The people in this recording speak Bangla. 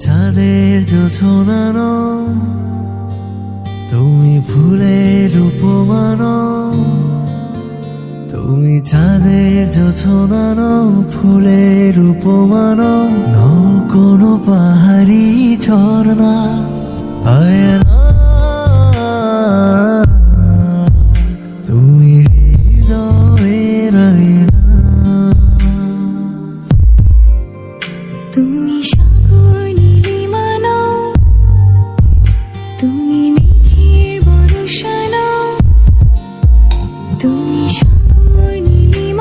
চাঁদের যোছনা তুমি ফুলের রূপমান তুমি চাঁদের যোছনা ফুলের রূপমান নও কোনো পাহাড়ি ঝর্ণা আয়না তুমি তুমি morning.